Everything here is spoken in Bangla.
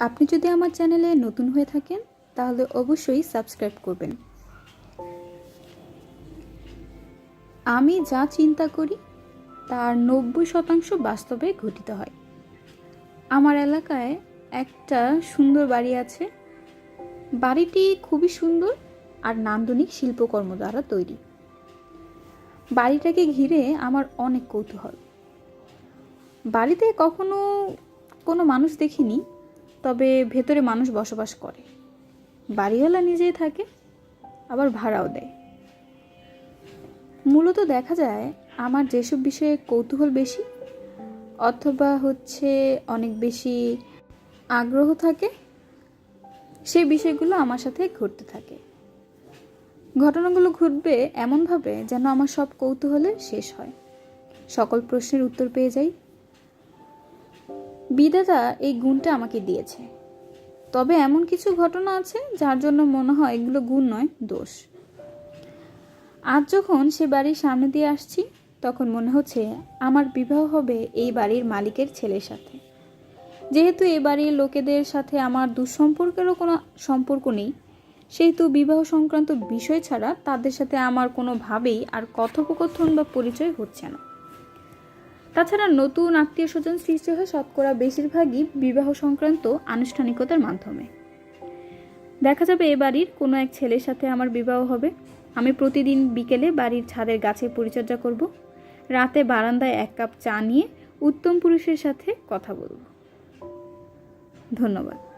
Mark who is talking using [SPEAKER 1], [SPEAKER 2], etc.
[SPEAKER 1] আপনি যদি আমার চ্যানেলে নতুন হয়ে থাকেন, তাহলে অবশ্যই সাবস্ক্রাইব করবেন। আমি যা চিন্তা করি, তার নব্বই শতাংশ বাস্তবে ঘটিত হয়। আমার এলাকায় একটা সুন্দর বাড়ি আছে। বাড়িটি খুবই সুন্দর আর নান্দনিক শিল্পকর্ম দ্বারা তৈরি। বাড়িটাকে ঘিরে আমার অনেক কৌতূহল। বাড়িতে কখনো কোনো মানুষ দেখিনি তবে ভেতরে মানুষ বসবাস করে। বাড়িওয়ালা নিজেই থাকে, আবার ভাড়াও দেয়। মূলত দেখা যায় আমার যেসব বিষয়ে কৌতূহল বেশি, অথবা হচ্ছে অনেক বেশি আগ্রহ থাকে, সেই বিষয়গুলো আমার সাথে ঘটতে থাকে। ঘটনাগুলো ঘটবে এমনভাবে যেন আমার সব কৌতূহলে শেষ হয়। সকল প্রশ্নের উত্তর পেয়ে যাই। বিধাতা এই গুণটা আমাকে দিয়েছে। তবে এমন কিছু ঘটনা আছে যার জন্য মনে হয় এগুলো গুণ নয়, দোষ। আজ যখন সে বাড়ির সামনে দিয়ে আসছি, তখন মনে হচ্ছে আমার বিবাহ হবে এই বাড়ির মালিকের ছেলের সাথে। যেহেতু এ বাড়ির লোকেদের সাথে আমার দুঃসম্পর্কেরও কোনো সম্পর্ক নেই, সেহেতু বিবাহ সংক্রান্ত বিষয় ছাড়া তাদের সাথে আমার কোনোভাবেই আর কথোপকথন বা পরিচয় হচ্ছে না। তাছাড়া নতুন আত্মীয় স্বজন সৃষ্টি হয় শতকরা বেশিরভাগই বিবাহ সংক্রান্ত আনুষ্ঠানিকতার মাধ্যমে। দেখা যাবে এ বাড়ির কোনো এক ছেলের সাথে আমার বিবাহ হবে। আমি প্রতিদিন বিকেলে বাড়ির ছাদের গাছে পরিচর্যা করব। রাতে বারান্দায় এক কাপ চা নিয়ে উত্তম পুরুষের সাথে কথা বলব। ধন্যবাদ।